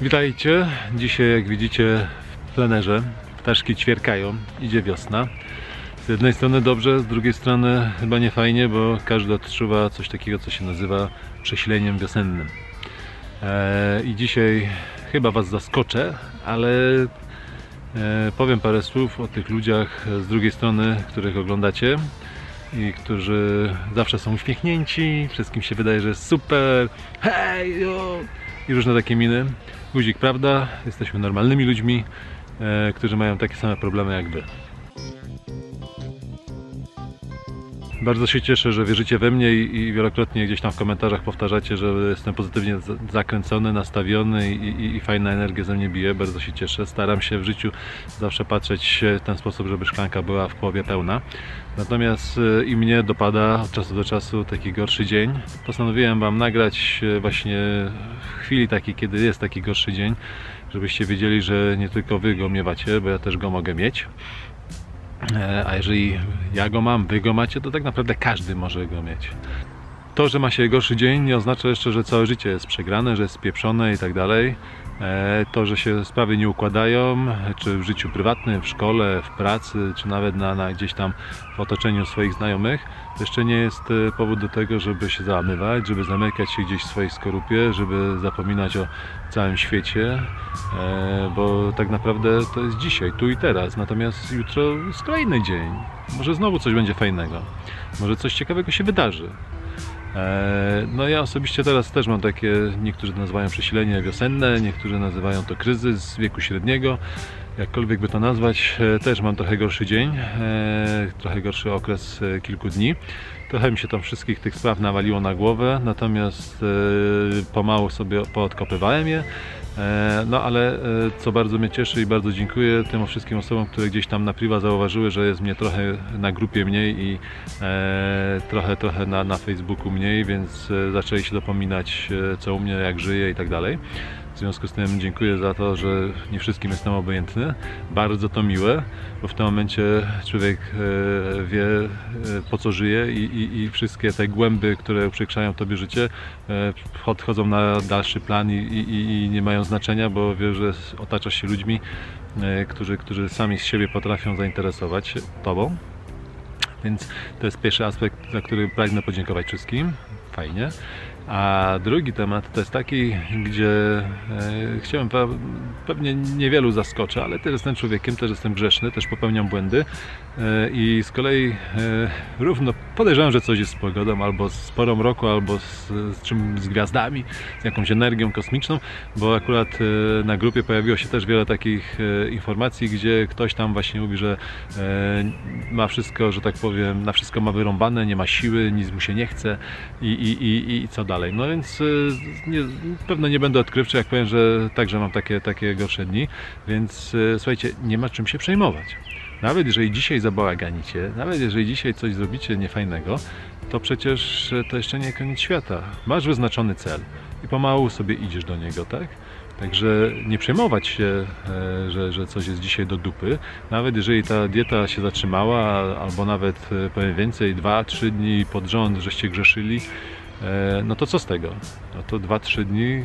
Witajcie. Dzisiaj jak widzicie w plenerze ptaszki ćwierkają, idzie wiosna. Z jednej strony dobrze, z drugiej strony chyba nie fajnie, bo każdy odczuwa coś takiego, co się nazywa prześleniem wiosennym. Eee, I dzisiaj chyba Was zaskoczę, ale e, powiem parę słów o tych ludziach z drugiej strony, których oglądacie i którzy zawsze są uśmiechnięci, wszystkim się wydaje, że jest super, hej! I różne takie miny. Guzik, prawda? Jesteśmy normalnymi ludźmi, e, którzy mają takie same problemy jak Wy. Bardzo się cieszę, że wierzycie we mnie i, wielokrotnie gdzieś tam w komentarzach powtarzacie, że jestem pozytywnie zakręcony, nastawiony i, i, i fajna energia ze mnie bije. Bardzo się cieszę. Staram się w życiu zawsze patrzeć w ten sposób, żeby szklanka była w połowie pełna. Natomiast e, i mnie dopada od czasu do czasu taki gorszy dzień. Postanowiłem Wam nagrać e, właśnie w chwili takiej, kiedy jest taki gorszy dzień, żebyście wiedzieli, że nie tylko Wy go miewacie, bo ja też go mogę mieć. E, A jeżeli ja go mam, wy go macie, to tak naprawdę każdy może go mieć. To, że ma się gorszy dzień, nie oznacza jeszcze, że całe życie jest przegrane, że jest spieprzone i tak dalej. E, To, że się sprawy nie układają, czy w życiu prywatnym, w szkole, w pracy, czy nawet na, na gdzieś tam w otoczeniu swoich znajomych, to jeszcze nie jest e, powód do tego, żeby się załamywać, żeby zamykać się gdzieś w swojej skorupie, żeby zapominać o całym świecie, e, bo tak naprawdę to jest dzisiaj, tu i teraz. Natomiast jutro jest kolejny dzień. Może znowu coś będzie fajnego. Może coś ciekawego się wydarzy. E, No ja osobiście teraz też mam takie, niektórzy nazywają przesilenie wiosenne, niektórzy nazywają to kryzys wieku średniego, jakkolwiek by to nazwać, e, też mam trochę gorszy dzień, e, trochę gorszy okres kilku dni. Trochę mi się tam wszystkich tych spraw nawaliło na głowę, natomiast pomału sobie poodkopywałem je. E, No ale e, co bardzo mnie cieszy i bardzo dziękuję tym wszystkim osobom, które gdzieś tam na priwa zauważyły, że jest mnie trochę na grupie mniej i e, trochę, trochę na, na Facebooku mniej, więc zaczęli się dopominać co u mnie, jak żyję i tak dalej. W związku z tym dziękuję za to, że nie wszystkim jestem obojętny. Bardzo to miłe, bo w tym momencie człowiek e, wie e, po co żyje i, i, i wszystkie te głęby, które uprzykrzają tobie życie, e, odchodzą na dalszy plan i, i, nie mają znaczenia, bo wiesz, że otaczasz się ludźmi, którzy, którzy sami z siebie potrafią zainteresować tobą. Więc to jest pierwszy aspekt, za który pragnę podziękować wszystkim. Fajnie. A drugi temat to jest taki, gdzie e, chciałem pe- pewnie niewielu zaskoczę, ale też jestem człowiekiem, też jestem grzeszny, też popełniam błędy e, i z kolei e, równo podejrzewam, że coś jest z pogodą, albo z porą roku, albo z, z z gwiazdami, z jakąś energią kosmiczną, bo akurat na grupie pojawiło się też wiele takich informacji, gdzie ktoś tam właśnie mówi, że ma wszystko, że tak powiem, na wszystko ma wyrąbane, nie ma siły, nic mu się nie chce i, i, i, i co dalej. No więc e, nie, pewno nie będę odkrywczy, jak powiem, że także mam takie, takie gorsze dni, więc e, słuchajcie, nie ma czym się przejmować. Nawet jeżeli dzisiaj zabałaganicie, nawet jeżeli dzisiaj coś zrobicie niefajnego, to przecież e, to jeszcze nie koniec świata. Masz wyznaczony cel i pomału sobie idziesz do niego, tak? Także nie przejmować się, e, że, że coś jest dzisiaj do dupy. Nawet jeżeli ta dieta się zatrzymała, albo nawet e, powiem więcej, 2-3 dni pod rząd, żeście grzeszyli, no to co z tego? No to 2-3 dni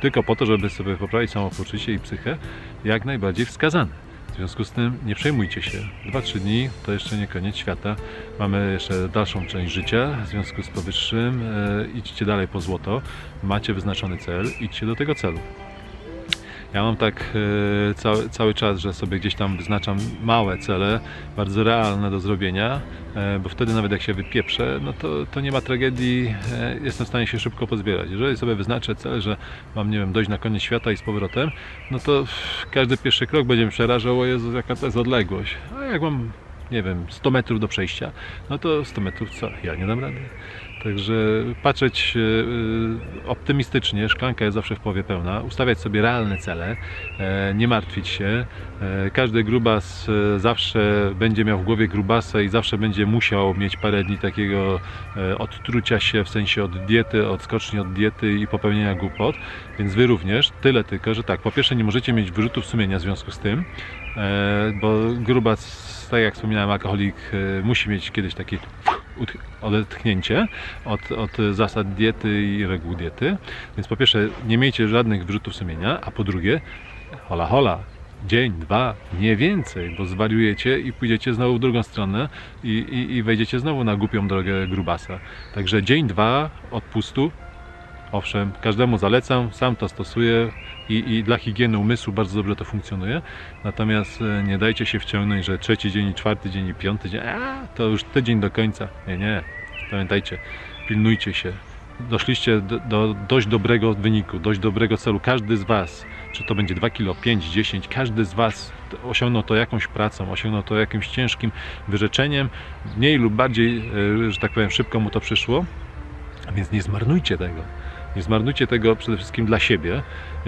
tylko po to, żeby sobie poprawić samopoczucie i psychę, jak najbardziej wskazane. W związku z tym nie przejmujcie się. 2-3 dni to jeszcze nie koniec świata. Mamy jeszcze dalszą część życia. W związku z powyższym e, idźcie dalej po złoto. Macie wyznaczony cel, idźcie do tego celu. Ja mam tak e, cały, cały czas, że sobie gdzieś tam wyznaczam małe cele, bardzo realne do zrobienia, e, bo wtedy nawet jak się wypieprzę, no to, to nie ma tragedii, e, jestem w stanie się szybko pozbierać. Jeżeli sobie wyznaczę cel, że mam, nie wiem, dojść na koniec świata i z powrotem, no to każdy pierwszy krok będzie mnie przerażał, o jaka to jest odległość. A jak mam, nie wiem, 100 metrów do przejścia, no to 100 metrów co? Ja nie dam rady. Także patrzeć e, optymistycznie, szklanka jest zawsze w połowie pełna, ustawiać sobie realne cele, e, nie martwić się. E, Każdy grubas e, zawsze będzie miał w głowie grubasa i zawsze będzie musiał mieć parę dni takiego e, odtrucia się, w sensie od diety, odskoczni od diety i popełnienia głupot, więc wy również, tyle tylko, że tak, po pierwsze nie możecie mieć wyrzutów sumienia w związku z tym, e, bo grubas jest, tak jak wspominałem, alkoholik e, musi mieć kiedyś takie odetchnięcie od, od zasad diety i reguł diety. Więc po pierwsze, nie miejcie żadnych wyrzutów sumienia, a po drugie, hola hola, dzień, dwa, nie więcej, bo zwariujecie i pójdziecie znowu w drugą stronę i, i, i wejdziecie znowu na głupią drogę grubasa. Także dzień, dwa odpustu, owszem, każdemu zalecam, sam to stosuję i, i dla higieny umysłu bardzo dobrze to funkcjonuje. Natomiast e, nie dajcie się wciągnąć, że trzeci dzień, i czwarty dzień i piąty dzień, a to już tydzień do końca. Nie, nie. Pamiętajcie, pilnujcie się. Doszliście do, do dość dobrego wyniku, dość dobrego celu. Każdy z Was, czy to będzie 2 kilo, 5, 10, każdy z Was osiągnął to jakąś pracą, osiągnął to jakimś ciężkim wyrzeczeniem. Mniej lub bardziej, e, że tak powiem, szybko mu to przyszło. Więc nie zmarnujcie tego. Nie zmarnujcie tego przede wszystkim dla siebie.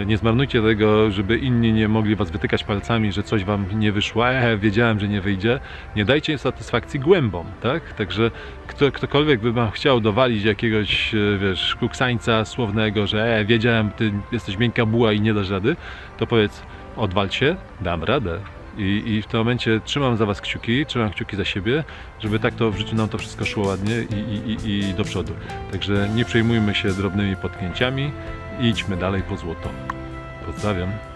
Nie zmarnujcie tego, żeby inni nie mogli was wytykać palcami, że coś wam nie wyszło. E, wiedziałem, że nie wyjdzie. Nie dajcie satysfakcji głębom, tak? Także kto, ktokolwiek by wam chciał dowalić jakiegoś, e, wiesz, kuksańca słownego, że e, wiedziałem, ty jesteś miękka buła i nie dasz rady, to powiedz, odwal się, dam radę. I, I w tym momencie trzymam za Was kciuki, trzymam kciuki za siebie, żeby tak to w życiu nam to wszystko szło ładnie i, i, i, do przodu. Także nie przejmujmy się drobnymi potknięciami i idźmy dalej po złoto. Pozdrawiam.